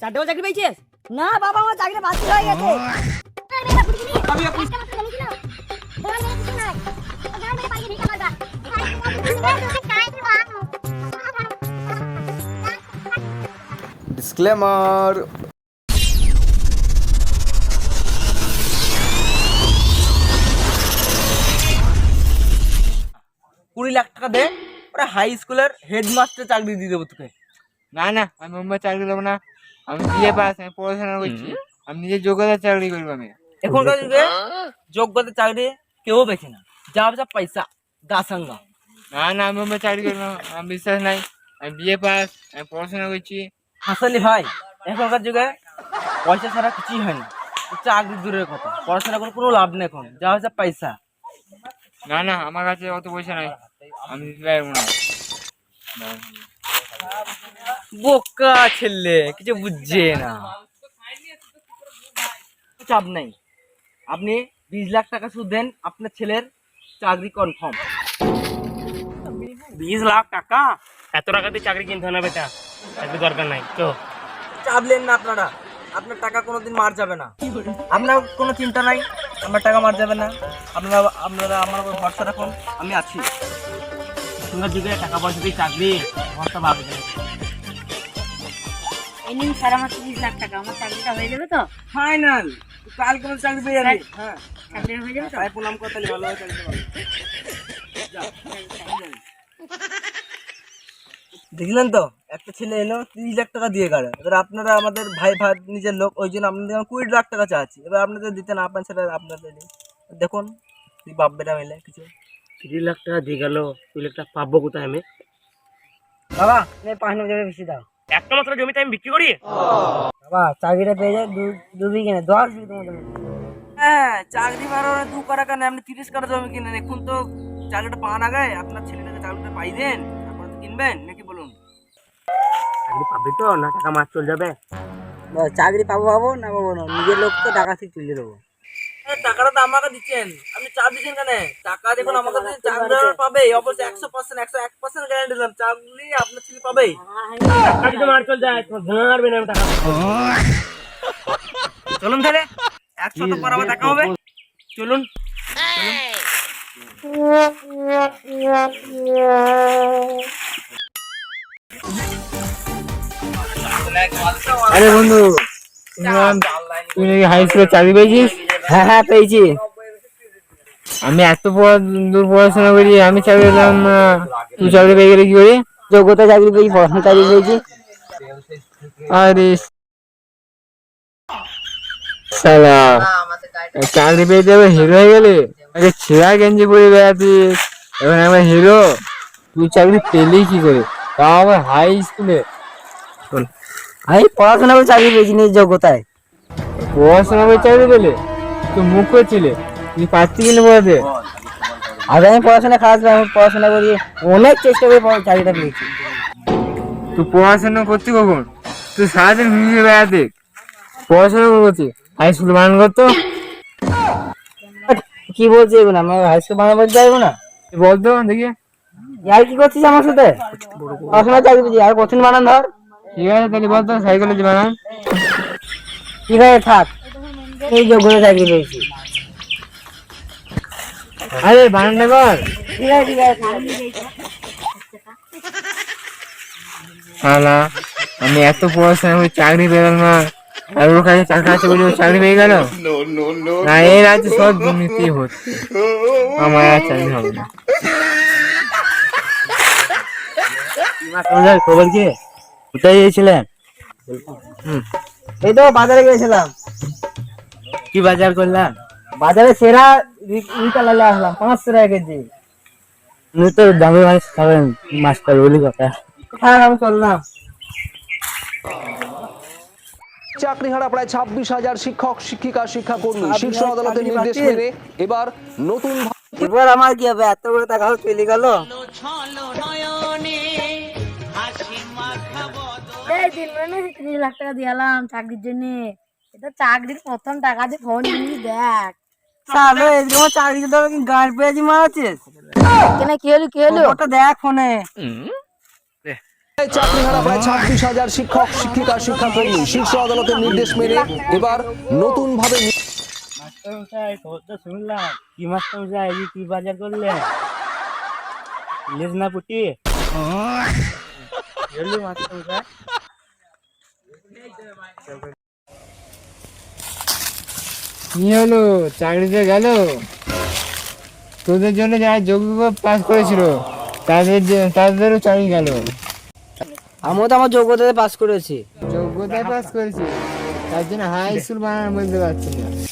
চারটে চাকরি পেয়েছিস? না বাবা আমার চাকরি বাতিল হয়ে গেছে। ডিসক্লেমার কুড়ি লাখ টাকা দে ওরা হাই স্কুলের হেডমাস্টার চাকরি দিয়ে দেবো তোকে। না না আমি মুম্বাই চাকরি দেবো না। আমি বিয়ে পাস আমি পড়াশোনা করছি। আমি নিজের যোগ্যতা চাকরি করব আমি। এখনকার যুগে যোগ্যতা চাকরি কেউ বেছে না। যা যা পয়সা গাছাঙ্গা না না আমি চাকরি করব না। আমার বিশ্বাস নাই। আমি বিয়ে পাস আমি পড়াশোনা করছি। হাসালি ভাই এখনকার যুগে পয়সা ছাড়া কিছুই হয় না। চাকরি দূরের কথা। পড়াশোনা করে কোনো লাভ নেই এখন। যা হচ্ছে পয়সা। না না আমার কাছে অত পয়সা নাই। আমি দিতে পারব না। বোকা ছেলে কিছু বুঝছে না। চাপ নাই। আপনি বিশ লাখ টাকা সুদ দেন আপনার ছেলের চাকরি কনফার্ম বিশ লাখ টাকা? এত টাকা দিয়ে চাকরি কিনতে না বেটা। চাকরি দরকার নাই তো চাপ চাপলেন না আপনারা। আপনার টাকা কোনোদিন মার যাবে না। আপনার কোনো চিন্তা নাই আমার টাকা মার যাবে না। আপনারা আপনারা আমার উপর ভরসা রাখুন আমি আছি। এখনকার যুগে টাকা পয়সা দিয়ে চাকরি ভরসা ভাবে। এই নিন স্যার আমার তিরিশ লাখ টাকা আমার চাকরিটা হয়ে যাবে তো? ফাইনাল! কাল কোনো চাকরি পেয়ে যাবি? হ্যাঁ। চাকরি হয়ে যাবে তো? তাই প্রণাম করতে ভালো হয় চাকরি দেখলেন তো একটা ছেলে এলো তিরিশ লাখ টাকা দিয়ে গেল। এবার আপনারা আমাদের ভাই ভাই নিজের লোক ওই জন্য আপনাদের কুড়ি লাখ টাকা চাচ্ছি। এবার আপনাদের দিতে না পারেন সেটা আপনাদের দেখুন তুই বাপ বেটা মিলে কিছু। তিরিশ লাখ টাকা দিয়ে গেল দুই লাখ টাকা পাবো কোথায় আমি? বাবা এই পাঁচ নম্বর বেশি দাও। একটা মাত্র জমিতে আমি বিক্রি করি? বাবা চাকরিটা পেয়ে যায় দু বিঘে না দশ বিঘে তোমাদের। হ্যাঁ চাকরি বারো দু কাটা কেন? আপনি তিরিশ কাটা জমি কিনেন এখন তো চাকরিটা পাওয়া না গায়ে। আপনার ছেলেটাকে চাকরিটা পাই দেন তারপরে তো কিনবেন? নাকি বলুন? চাকরি পাবি তো না টাকা মাছ চলে যাবে। চাকরি পাবো পাবো না পাবো না। নিজের লোক তো টাকা থেকে তুলে দেবো। এ, টাকাটা তো আমাকে দিচ্ছেন। আপনি চাপ দিচ্ছেন কেন? টাকা দেখুন আমাকে পাবে অবশ্যই একশো পার্সেন্ট একশো এক পার্সেন্ট গ্যারান্টি দিলাম। চাকরি আপনার ছেলে পাবে। টাকা যদি মার চলে যায় তোমার না টাকা। চলুন তাহলে একসাথে পর আবার দেখা হবে। চলুন আরে বন্ধু হাই স্কুলে চাকরি পেয়েছিস? হ্যাঁ হ্যাঁ পেয়েছি। আমি এত দূর পড়াশোনা করি আমি চাকরি পেলাম না। তুই চাকরি পেয়ে গেলে কি করি? যোগ্যতা চাকরি পেয়েছি পড়াশোনা চাকরি পেয়েছি। আরে সালা চাকরি পেয়ে যাবে হিরো হয়ে গেলে? আগে ছেঁড়া গেঞ্জি পরে বেড়াতিস এখন আমার হিরো তুই চাকরি পেলি কি করে? তাও আমার হাই স্কুলে আমি পড়াশোনা করে চাকরি পেয়েছি নিজ যোগ্যতায়। পড়াশোনা করে চাকরি পেলে? তুই মুখ করছিলে তুই পারতি কিনে পড়াতে? আগে আমি পড়াশোনা খারাপ আমি পড়াশোনা করি অনেক চেষ্টা করে চাকরিটা পেয়েছি। তুই পড়াশোনা করতি কখন? তুই সারাদিন ঘুমিয়ে বেড়াতে। পড়াশোনা করছি হাই স্কুল বানান করতো? কি বলছি এগুলো আমি হাই স্কুল বানাবো যাইবো না? তুই বলতো দেখি আর কি করছিস আমার সাথে? পড়াশোনা চাকরি পেয়েছি আর কঠিন বানান ধর? ঠিক আছে তাহলে বলতো সাইকোলজি বানান। ঠিক আছে থাক। এই যোগ্যতা চাকরি পেয়েছি আরে আছে শালা আমি এত পড়াশোনা করে চাকরি পেলাম না। আর ওর কাছে টাকা আছে বলে ও চাকরি পেয়ে গেল? না এর আছে সব দুর্নীতি হচ্ছে। আমার আর চাকরি হবে না। খবর কি? কোথায় গিয়েছিলেন? এই তো বাজারে গিয়েছিলাম। কি বাজার করলাম? বাজারে সেরা ইটা লালে আসলাম পাঁচশো টাকা কেজি। তো দামি মাছ খাবেন বলি কথা। হ্যাঁ আমি চললাম চাকরি হারা প্রায় ছাব্বিশ হাজার শিক্ষক শিক্ষিকা শিক্ষাকর্মী। শীর্ষ আদালতের নির্দেশ মেনে এবার নতুন এবার আমার কি হবে? এত বড় টাকা চলে গেল? এই তিন মানে তিরিশ লাখ টাকা দিলাম চাকরির জন্য। এটা চাকরির প্রথম টাকা দিয়ে ফোন নিয়ে দেখ। সালে এদিকে আমার চাকরি তো কি গাড় পেয়েছি মারাচ্ছিস কেন কি হলো কি হলো? ওটা দেখ ফোনে। চাকরি হারা প্রায় ছাব্বিশ হাজার শিক্ষক শিক্ষিকা শিক্ষাকর্মী শীর্ষ আদালতের নির্দেশ মেনে এবার নতুন ভাবে শুনলাম। কি মাস্টার মশাই কি বাজার করলে লেজ না পুটি? মাস্টার কি হলো? চাকরিতে গেল? তোদের জন্য যারা যোগ্য পাস করেছিল তাদের যে- তাদেরও চাকরি গেল। আমিও তো আমার যোগ্যতাতে পাস করেছি। যোগ্যতায় পাস করেছি। তার জন্য হাই স্কুল বানানো বলতে পারছি না।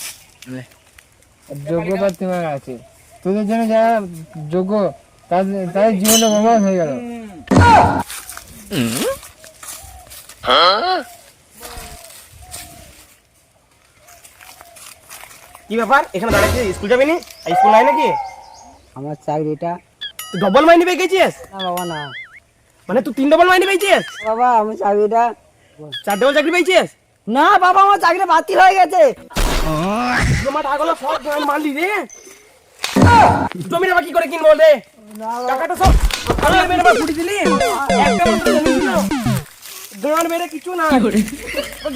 যোগ্য প্রার্থী আছে। তোদের জন্য যারা যোগ্য তাদের তাদের জীবনটা বরবাদ হয়ে গেল। কি ব্যাপার? এখানে দাঁড়াচ্ছিস স্কুল যাবি নি? স্কুল নাই নাকি? আমার চাকরিটা ডবল মাইনে পেয়ে গেছিস? না বাবা না। মানে তুই তিন ডবল মাইনে পেয়েছিস? বাবা আমি চাকরিটা চার ডবল চাকরি পেয়েছিস? না বাবা আমার চাকরিটা বাতিল হয়ে গেছে। তোমার টাকাগুলো সব মারলি রে জমিটা কি করে কিনবো রে টাকাটা সব আমি মেরে আবার ফুটি দিলি? একটা মাত্র জমি ছিল গান মেরে কিছু না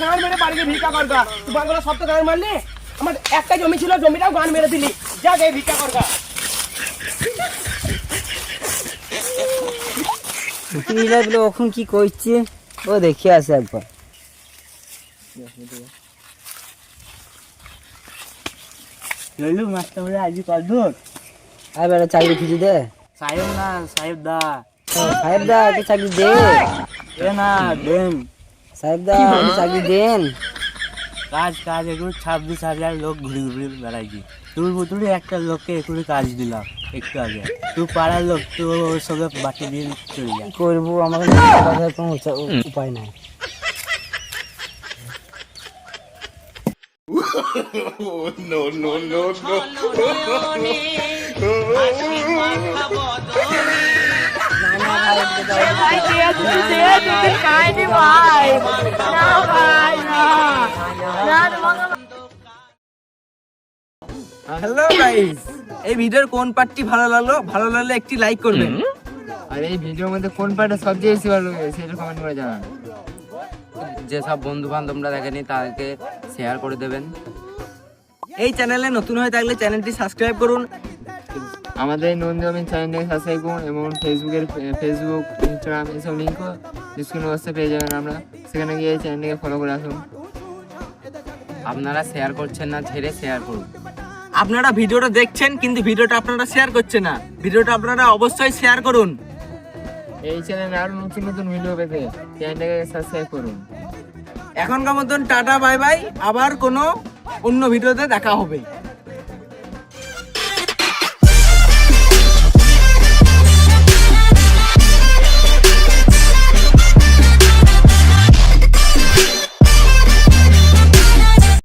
গান মেরে বাড়িতে ভিক্ষা করগা তুই বাংলা সব তো গান মারলি আমার একটা জমি ছিল জমিটাও গান মেরে দিলি। যা গে। ভিক্ষা করগা ছেলেগুলো এখন কি করছে? ও দেখে আসে একবার। লইলু মাস্টার বলে আজকে কল দূর আর বেটা চাকরি খুঁজে দে। সাহেব না সাহেব দা। সাহেব দা একটু চাকরি দে। এ না দেন। সাহেব দা চাকরি দেন। কাজ কাজ এগুলো ছাব্বিশ হাজার লোক ঘুরে ঘুরে বেড়াইছি। তোর মতনই একটা লোককে এখানে কাজ দিলাম একটু আগে। তুই পাড়ার লোক তো ওর সঙ্গে বাকি দিয়ে চলে যা। করব আমাকে কোনো উপায় নাই। হ্যালো গাইস এই ভিডিওর কোন পার্টটি ভালো লাগল? ভালো লাগলে একটি লাইক করবেন। আর এই ভিডিওর মধ্যে কোন পার্টটা সবচেয়ে বেশি ভালো লাগে সেটা কমেন্ট করে জানান। যেসব বন্ধু বান্ধবরা দেখেনি তাদেরকে শেয়ার করে দেবেন। এই চ্যানেলে নতুন হয়ে থাকলে চ্যানেলটি সাবস্ক্রাইব করুন। আমাদের নন্দী চ্যানেলটাকে সাবস্ক্রাইব করুন এবং ফেসবুকের ফেসবুক ইনস্টাগ্রাম এসব লিঙ্কও ডিসক্রিপশন বক্সে পেয়ে যাবেন আমরা। সেখানে গিয়ে এই চ্যানেলটাকে ফলো করে আসুন। আপনারা শেয়ার করছেন না ছেড়ে শেয়ার করুন। আপনারা ভিডিওটা দেখছেন কিন্তু ভিডিওটা আপনারা শেয়ার করছে না। ভিডিওটা আপনারা অবশ্যই শেয়ার করুন। এই চ্যানেলে আরও নতুন নতুন ভিডিও পেতে চ্যানেলটাকে সাবস্ক্রাইব করুন। এখনকার মতন টাটা বাই বাই আবার কোনো অন্য ভিডিওতে দেখা হবে।